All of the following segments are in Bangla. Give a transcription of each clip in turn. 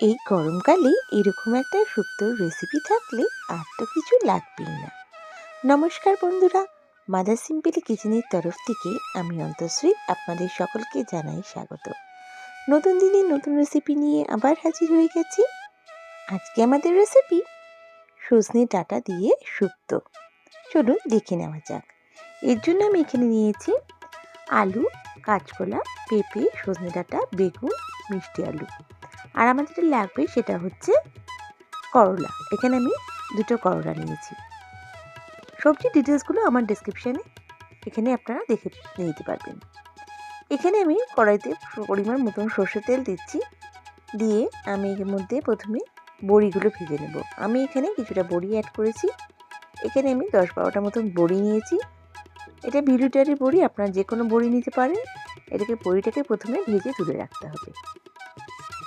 এই গরমকালে এরকম একটা শুক্তোর রেসিপি থাকলে আর তো কিছু লাগবেই না। নমস্কার বন্ধুরা, মাদার সিম্পলি কিচেনের তরফ থেকে আমি অন্তশ্রী আপনাদের সকলকে জানাই স্বাগত। নতুন দিনে নতুন রেসিপি নিয়ে আবার হাজির হয়ে গেছি। আজকে আমাদের রেসিপি সজনে ডাটা দিয়ে শুক্তো চলুন দেখে নেওয়া যাক। এর জন্য আমি এখানে নিয়েছি আলু, কাঁচকলা, পেঁপে, সজনে ডাঁটা, বেগুন, মিষ্টি আলু। আর যেটা লাগবে সেটা হচ্ছে করলা। এখানে আমি দুটো করলা নিয়েছি। সবজি ডিটেলসগুলো আমার ডিসক্রিপশানে এখানে আপনারা দেখে নিতে পারবেন। এখানে আমি কড়াইতে পরিমাণ মতন সর্ষের তেল দিচ্ছি। দিয়ে আমি এর মধ্যে প্রথমে বড়িগুলো ভেজে নেব। আমি এখানে কিছুটা বড়ি অ্যাড করেছি। এখানে আমি দশ বারোটা মতন বড়ি নিয়েছি। এটা বিরুটারি বড়ি, আপনারা যে কোনো বড়ি নিতে পারেন। এটাকে বড়িটাকে প্রথমে ভেজে তুলে রাখতে হবে।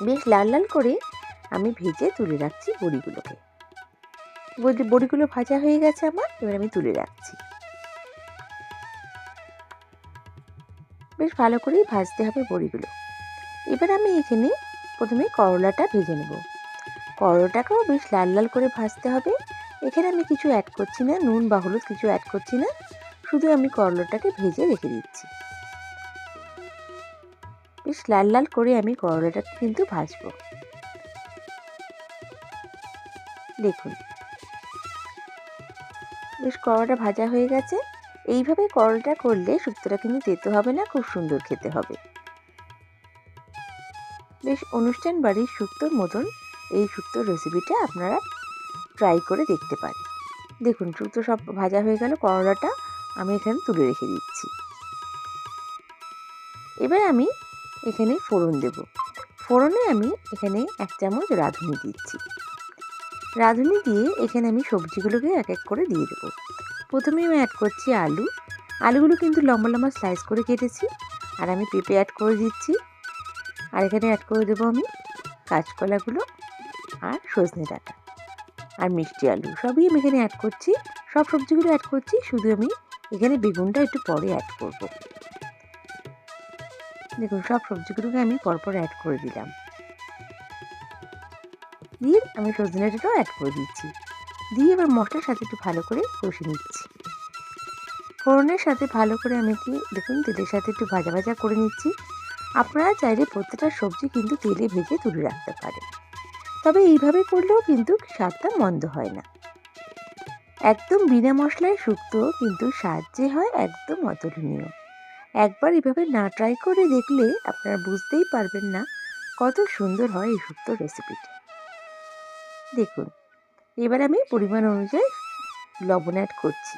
বেশ লাল লাল করে আমি ভেজে তুলে রাখছি বড়িগুলোকে। বড়ি- বড়িগুলো ভাজা হয়ে গেছে আমার, এবার আমি তুলে রাখছি। বেশ ভালো করেই ভাজতে হবে বড়িগুলো। এবার আমি এখানে প্রথমে করলাটা ভেজে নেব। করলাটাকেও বেশ লাল লাল করে ভাজতে হবে। এখানে আমি কিছু অ্যাড করছি না, নুন বা হলুদ কিছু অ্যাড করছি না। শুধু আমি করলাটাকে ভেজে রেখে দিচ্ছি। বেশ লাল লাল করে আমি করলাটা কিন্তু ভাজবো। দেখুন। বেশ করলাটা ভাজা হয়ে গেছে। এইভাবে করলাটা করলে শুক্তোটা কিন্তু তেতো হবে না, খুব সুন্দর খেতে হবে। বেশ অনুষ্ঠান বাড়ির শুক্তোর মতন এই শুক্তোর রেসিপিটা আপনারা ট্রাই করে দেখতে পারেন। দেখুন, শুক্তো সব ভাজা হয়ে গেল, করলাটা আমি এখানে তুলে রেখে দিচ্ছি। এবার আমি এখানে ফোড়ন দেব। ফোড়নে আমি এখানে এক চামচ রাঁধুনি দিচ্ছি। রাঁধুনি দিয়ে এখানে আমি সবজিগুলোকে এক এক করে দিয়ে দেবো। প্রথমে আমি অ্যাড করছি আলু। আলুগুলো কিন্তু লম্বা লম্বা স্লাইস করে কেটেছি আর আমি পেঁপে অ্যাড করে দিচ্ছি। আর এখানে অ্যাড করে দেবো আমি কাঁচকলাগুলো আর সজনে ডাঁটা আর মিষ্টি আলু। সবই আমি এখানে অ্যাড করছি। সব সবজিগুলো অ্যাড করছি। শুধু আমি এখানে বেগুনটা একটু পরে অ্যাড করব। দেখুন, সব সবজিগুলোকে আমি পরপর অ্যাড করে দিলাম। দিয়ে আমি সজনে ডাঁটাও অ্যাড করে দিচ্ছি। দিয়ে এবার মশলার সাথে একটু ভালো করে কষে নিচ্ছি। ফোড়নের সাথে ভালো করে আমি কি দেখুন, তেলের সাথে একটু ভাজা ভাজা করে নিচ্ছি। আপনারা চাইলে প্রত্যেকটা সবজি কিন্তু তেলে ভেজে তুলে রাখতে পারেন। তবে এইভাবে করলেও কিন্তু স্বাদটা মন্দ হয় না। একদম বিনা মশলায় শুক্তো কিন্তু স্বাদ যে হয় একদম অতুলনীয়। একবার এভাবে না ট্রাই করে দেখলে আপনারা বুঝতেই পারবেন না কত সুন্দর হয় এই শুক্তো রেসিপিটি দেখুন, এবার আমি পরিমাণ অনুযায়ী লবণ অ্যাড করছি।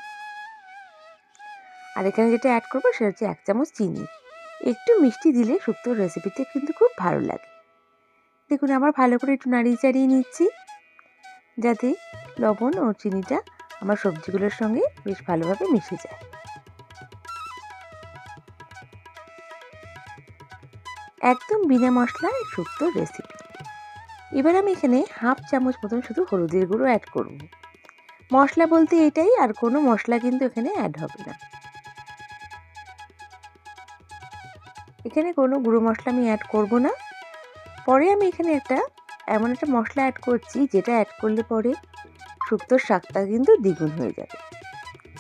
আর এখানে যেটা অ্যাড করব সেটা হচ্ছে এক চামচ চিনি। একটু মিষ্টি দিলে শুক্তোর রেসিপিতে কিন্তু খুব ভালো লাগে। দেখুন আমার ভালো করে একটু নাড়িয়ে চাড়িয়ে নিচ্ছি। যাতে লবণ ও চিনিটা আমার সবজিগুলোর সঙ্গে বেশ ভালোভাবে মিশে যায়। একদম বিনা মশলায় শুক্তোর রেসিপি এবার আমি এখানে হাফ চামচ মতন শুধু হলুদের গুঁড়ো অ্যাড করব। মশলা বলতে এটাই, আর কোনো মশলা কিন্তু এখানে অ্যাড হবে না। এখানে কোনো গুঁড়ো মশলা আমি অ্যাড করব না। পরে আমি এখানে একটা, এমন একটা মশলা অ্যাড করছি, যেটা অ্যাড করলে পরে শুক্তোর শাকটা কিন্তু দ্বিগুণ হয়ে যাবে।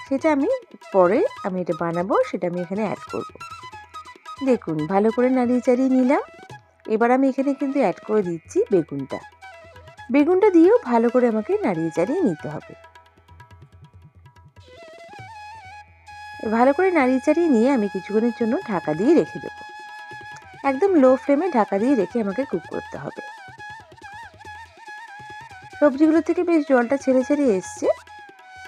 সেটা আমি পরে আমি এটা বানাবো, সেটা আমি এখানে অ্যাড করব। দেখুন, ভালো করে নাড়িয়ে চাড়িয়ে নিলাম। এবার আমি এখানে কিন্তু অ্যাড করে দিচ্ছি বেগুনটা। বেগুনটা দিয়েও ভালো করে আমাকে নাড়িয়ে চাড়িয়ে নিতে হবে। ভালো করে নাড়িয়ে চাড়িয়ে নিয়ে আমি কিছুক্ষণের জন্য ঢাকা দিয়ে রেখে দেবো। একদম লো ফ্লেমে ঢাকা দিয়ে রেখে আমাকে কুক করতে হবে। সবজিগুলো থেকে বেশ জলটা ছেড়ে ছেড়ে এসছে।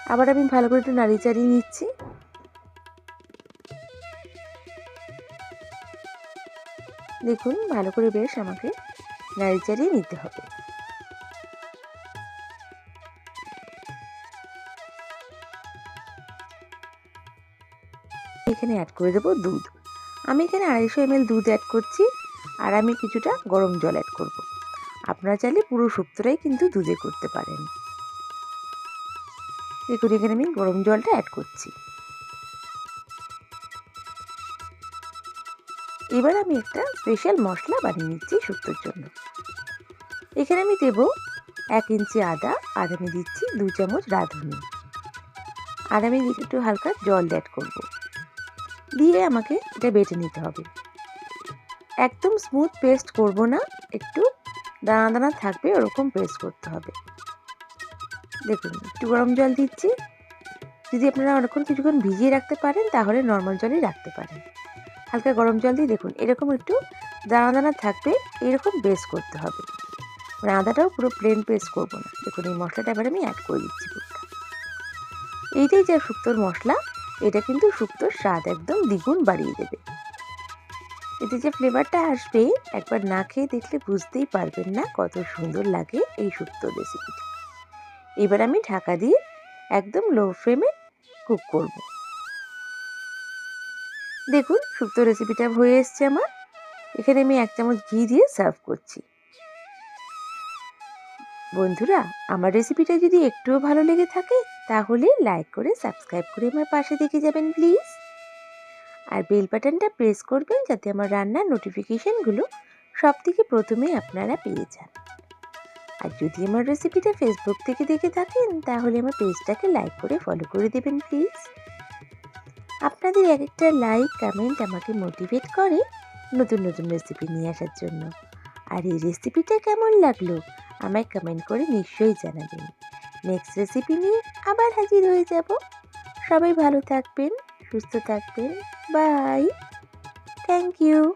আবার আমি ভালো করে একটু নাড়িয়ে চাড়িয়ে নিচ্ছি। দেখুন, ভালো করে বেশ আমাকে নাড়ি চাড়িয়ে নিতে হবে। এখানে অ্যাড করে দেবো দুধ। আমি এখানে আড়াইশো এমএল দুধ অ্যাড করছি, আর আমি কিছুটা গরম জল অ্যাড করব। আপনারা চাইলে পুরো শুক্তোটাই কিন্তু দুধে করতে পারেন। দেখুন, এখানে আমি গরম জলটা অ্যাড করছি। এবার আমি একটা স্পেশাল মশলা বানিয়ে নিচ্ছি শুক্তোর জন্য। এখানে আমি দেব এক ইঞ্চি আদা, আর আমি দিচ্ছি দু চামচ রাঁধুনি। আর আমি একটু হালকা জল অ্যাড করব। দিয়ে আমাকে এটা বেটে নিতে হবে। একদম স্মুথ পেস্ট করব না, একটু দানা দানা থাকবে ওরকম পেস্ট করতে হবে। দেখুন, একটু গরম জল দিচ্ছি। যদি আপনারা অনেকক্ষণ কিছুক্ষণ ভিজিয়ে রাখতে পারেন, তাহলে নর্মাল জলই রাখতে পারেন। হালকা গরম জল দিয়ে দেখুন, এরকম একটু দানা দানা থাকবে, এরকম বেস করতে হবে। মানে আদাটাও পুরো প্লেন পেস্ট করব না। দেখুন, এই মশলাটা এবার আমি অ্যাড করে দিচ্ছি এইটাই যে শুক্তোর মশলা, এটা কিন্তু শুক্তোর স্বাদ একদম দ্বিগুণ বাড়িয়ে দেবে। এতে যে ফ্লেভারটা আসবে, একবার না খেয়ে দেখলে বুঝতেই পারবেন না কত সুন্দর লাগে এই শুক্তোর রেসিপিটা এবার আমি ঢাকা দিয়ে একদম লো ফ্লেমে কুক করব। দেখুন, শুক্তো রেসিপিটা হয়ে এসছে আমার। এখানে আমি এক চামচ ঘি দিয়ে সার্ভ করছি। বন্ধুরা, আমার রেসিপিটা যদি একটুও ভালো লেগে থাকে, তাহলে লাইক করে সাবস্ক্রাইব করে আমার পাশে দেখে যাবেন প্লিজ আর বেল বাটনটা প্রেস করবেন যাতে আমার রান্নার নোটিফিকেশানগুলো সব থেকে প্রথমে আপনারা পেয়ে যান। আর যদি আমার রেসিপিটা ফেসবুক থেকে দেখে থাকেন, তাহলে আমার পেজটাকে লাইক করে ফলো করে দেবেন প্লিজ আপনাদের এক একটা লাইক কমেন্ট আমাকে মোটিভেট করে নতুন নতুন রেসিপি নিয়ে আসার জন্য। আর এই রেসিপিটা কেমন লাগল, আমায় কমেন্ট করে নিশ্চয়ই জানাবেন। নেক্সট রেসিপি নিয়ে আবার হাজির হয়ে যাব। সবাই ভালো থাকবেন, সুস্থ থাকবেন বাই থ্যাংক ইউ